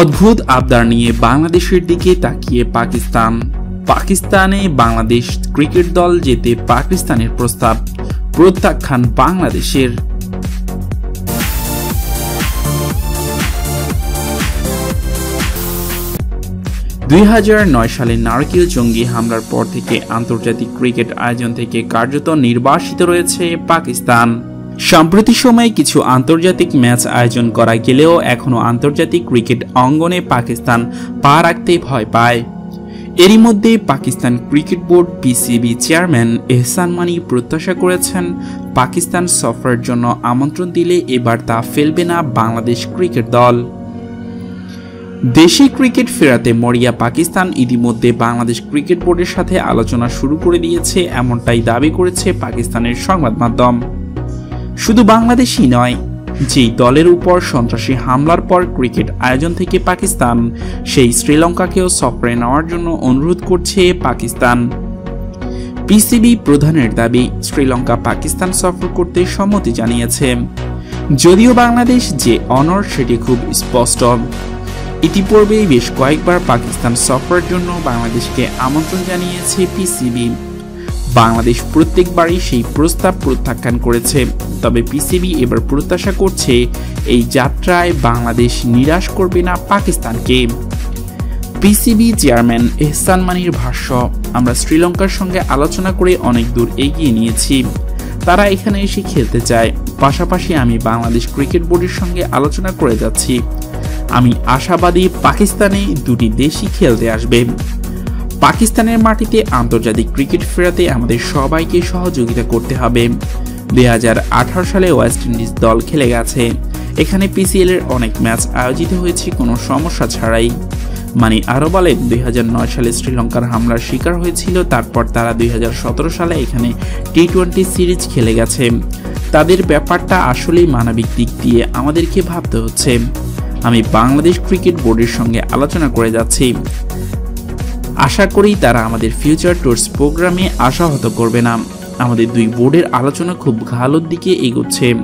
অদ্ভুত আবদার নিয়ে বাংলাদেশের দিকে তাকিয়ে পাকিস্তান। পাকিস্তানে বাংলাদেশ ক্রিকেট দল যেতে পাকিস্তানের প্রস্তাব, প্রত্যাখ্যান বাংলাদেশের। দুই হাজার নয় সালে নারকেল জঙ্গি হামলার পর থেকে আন্তর্জাতিক ক্রিকেট আয়োজন থেকে কার্যত নির্বাসিত রয়েছে পাকিস্তান। সাম্প্রতিক সময়ে কিছু আন্তর্জাতিক ম্যাচ আয়োজন করা গেলেও এখনও আন্তর্জাতিক ক্রিকেট অঙ্গনে পাকিস্তান পা রাখতে ভয় পায়। এরই মধ্যে Pakistan cricket board PCB chairman Ehsan Mani প্রত্যাশা করেছেন, পাকিস্তান সফরের জন্য আমন্ত্রণ দিলে এবার তা ফেলবে না বাংলাদেশ ক্রিকেট দল। দেশি ক্রিকেট ফেরাতে মরিয়া পাকিস্তান ইতিমধ্যে বাংলাদেশ ক্রিকেট বোর্ডের সাথে আলোচনা শুরু করে দিয়েছে, এমনটাই দাবি করেছে পাকিস্তানের সংবাদ মাধ্যম। শুধু বাংলাদেশই নয়, যেই দলের উপর সন্ত্রাসী হামলার পর ক্রিকেট আয়োজন থেকে পাকিস্তান, সেই শ্রীলঙ্কাকেও সফরে নেওয়ার জন্য অনুরোধ করছে পাকিস্তান। পিসিবি প্রধানের দাবি, শ্রীলঙ্কা পাকিস্তান সফর করতে সম্মতি জানিয়েছে। যদিও বাংলাদেশ যে অনর সেটি খুব স্পষ্ট। ইতিপূর্বেই বেশ কয়েকবার পাকিস্তান সফরের জন্য বাংলাদেশকে আমন্ত্রণ জানিয়েছে পিসিবি। বাংলাদেশ প্রত্যেকবারই সেই প্রস্তাব প্রত্যাখ্যান করেছে। তবে পিসিবি এবার প্রত্যাশা করছে, এই যাত্রায় বাংলাদেশ নিরাশ করবে না পাকিস্তানকে। পিসিবি চেয়ারম্যান এহসান মানির ভাষ্য, আমরা শ্রীলঙ্কার সঙ্গে আলোচনা করে অনেক দূর এগিয়ে নিয়েছি। তারা এখানে এসে খেলতে চায়। পাশাপাশি আমি বাংলাদেশ ক্রিকেট বোর্ডের সঙ্গে আলোচনা করে যাচ্ছি। আমি আশাবাদী পাকিস্তানে দুটি দেশই খেলতে আসবে। পাকিস্তানের মাটিতে আন্তর্জাতিক ক্রিকেট ফেরাতে আমাদের সবাইকে সহযোগিতা করতে হবে। দুই হাজার আঠারো সালে ওয়েস্ট ইন্ডিজ দল খেলে গেছে। এখানে পিসিএল এর অনেক ম্যাচ আয়োজিত হয়েছে, কোনো সমস্যা ছাড়াই। মানে আরও বলেন, দুই হাজার নয় সালে শ্রীলঙ্কার হামলার শিকার হয়েছিল, তারপর তারা দুই হাজার সতেরো সালে এখানে টি টোয়েন্টি সিরিজ খেলে গেছে। তাদের ব্যাপারটা আসলেই মানবিক দিক দিয়ে আমাদেরকে ভাবতে হচ্ছে। আমি বাংলাদেশ ক্রিকেট বোর্ডের সঙ্গে আলোচনা করে যাচ্ছি। আশা করি তারা আমাদের ফিউচার টুরস প্রোগ্রামে আশাহত করবে না। আমাদের দুই বোর্ডের আলোচনা খুব ভালোর দিকে এগোচ্ছে।